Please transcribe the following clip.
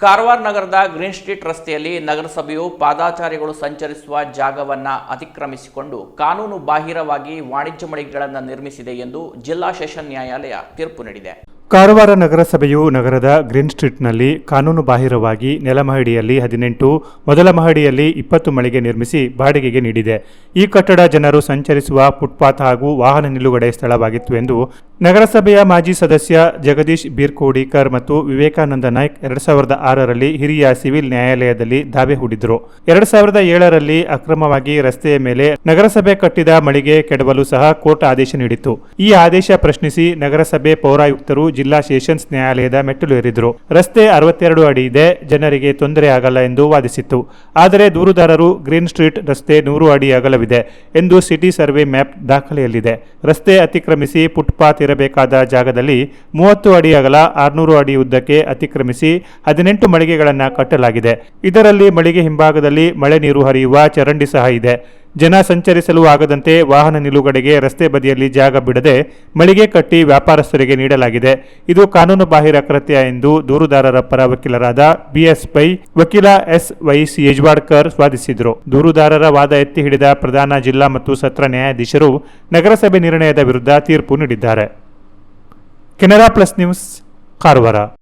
ಕಾರವಾರ ನಗರದ green street ರಸ್ತೆಯಲ್ಲಿ ನಗರಸಭೆಯು ಪಾದಾಚಾರಿಗಳು ಸಂಚರಿಸುವ ಜಾಗವನ್ನು ಅತಿಕ್ರಮಿಸಿಕೊಂಡು ಕಾನೂನು ಬಾಹಿರವಾಗಿ ವಾಣಿಜ್ಯ ಮಳಿಗೆಗಳನ್ನು ನಿರ್ಮಿಸಿದೆ ಎಂದು ಜಿಲ್ಲಾ ಸೆಷನ್ ನ್ಯಾಯಾಲಯ ತೀರ್ಪು ನೀಡಿದೆ. ಕಾರವಾರ ನಗರಸಭೆಯು ನಗರದ ಗ್ರೀನ್ ಸ್ಟ್ರೀಟ್ನಲ್ಲಿ ಕಾನೂನು ಬಾಹಿರವಾಗಿ ನೆಲಮಹಡಿಯಲ್ಲಿ ಹದಿನೆಂಟು, ಮೊದಲ ಮಹಡಿಯಲ್ಲಿ ಇಪ್ಪತ್ತು ಮಳಿಗೆ ನಿರ್ಮಿಸಿ ಬಾಡಿಗೆಗೆ ನೀಡಿದೆ. ಈ ಕಟ್ಟಡ ಜನರು ಸಂಚರಿಸುವ ಫುಟ್ಪಾತ್ ಹಾಗೂ ವಾಹನ ನಿಲುಗಡೆ ಸ್ಥಳವಾಗಿತ್ತು ಎಂದು ನಗರಸಭೆಯ ಮಾಜಿ ಸದಸ್ಯ ಜಗದೀಶ್ ಬೀರ್ಕೋಡಿಕರ್ ಮತ್ತು ವಿವೇಕಾನಂದ ನಾಯ್ಕ್ ಎರಡ್ ಸಾವಿರದ ಆರರಲ್ಲಿ ಹಿರಿಯ ಸಿವಿಲ್ ನ್ಯಾಯಾಲಯದಲ್ಲಿ ದಾವೆ ಹೂಡಿದ್ರು. ಎರಡ್ ಸಾವಿರದ ಏಳರಲ್ಲಿ ಅಕ್ರಮವಾಗಿ ರಸ್ತೆಯ ಮೇಲೆ ನಗರಸಭೆ ಕಟ್ಟಿದ ಮಳಿಗೆ ಕೆಡವಲು ಸಹ ಕೋರ್ಟ್ ಆದೇಶ ನೀಡಿತ್ತು. ಈ ಆದೇಶ ಪ್ರಶ್ನಿಸಿ ನಗರಸಭೆ ಪೌರಾಯುಕ್ತರು ಜಿಲ್ಲಾ ಸೆಷನ್ಸ್ ನ್ಯಾಯಾಲಯದ ಮೆಟ್ಟಿಲು ಏರಿದ್ರು ರಸ್ತೆ ಅರವತ್ತೆರಡು ಅಡಿ ಇದೆ, ಜನರಿಗೆ ತೊಂದರೆ ಆಗಲ್ಲ ಎಂದು ವಾದಿಸಿತ್ತು. ಆದರೆ ದೂರುದಾರರು ಗ್ರೀನ್ ಸ್ಟ್ರೀಟ್ ರಸ್ತೆ ನೂರು ಅಡಿ ಅಗಲವಿದೆ ಎಂದು ಸಿಟಿ ಸರ್ವೆ ಮ್ಯಾಪ್ ದಾಖಲೆಯಲ್ಲಿದೆ. ರಸ್ತೆ ಅತಿಕ್ರಮಿಸಿ ಫುಟ್ಪಾತ್ ಇರಬೇಕಾದ ಜಾಗದಲ್ಲಿ ಮೂವತ್ತು ಅಡಿ ಅಗಲ ಆರ್ನೂರು ಅಡಿ ಉದ್ದಕ್ಕೆ ಅತಿಕ್ರಮಿಸಿ ಹದಿನೆಂಟು ಮಳಿಗೆಗಳನ್ನು ಕಟ್ಟಲಾಗಿದೆ. ಇದರಲ್ಲಿ ಮಳಿಗೆ ಹಿಂಭಾಗದಲ್ಲಿ ಮಳೆ ನೀರು ಹರಿಯುವ ಚರಂಡಿ ಸಹ ಇದೆ. ಜನ ಸಂಚರಿಸಲು ಆಗದಂತೆ ವಾಹನ ನಿಲುಗಡೆಗೆ ರಸ್ತೆ ಬದಿಯಲ್ಲಿ ಜಾಗ ಬಿಡದೆ ಮಳಿಗೆ ಕಟ್ಟಿ ವ್ಯಾಪಾರಸ್ಥರಿಗೆ ನೀಡಲಾಗಿದೆ. ಇದು ಕಾನೂನು ಬಾಹಿರ ಕೃತ್ಯ ಎಂದು ದೂರುದಾರರ ಪರ ವಕೀಲರಾದ ಬಿಎಸ್ ಪೈ ವಕೀಲ ಎಸ್ ವೈಸ್ ಯಜ್ವಾಡ್ಕರ್ ವಾದಿಸಿದರು. ದೂರುದಾರರ ವಾದ ಎತ್ತಿ ಹಿಡಿದ ಪ್ರಧಾನ ಜಿಲ್ಲಾ ಮತ್ತು ಸತ್ರ ನ್ಯಾಯಾಧೀಶರು ನಗರಸಭೆ ನಿರ್ಣಯದ ವಿರುದ್ಧ ತೀರ್ಪು ನೀಡಿದ್ದಾರೆ. Canara plus news, Karwar.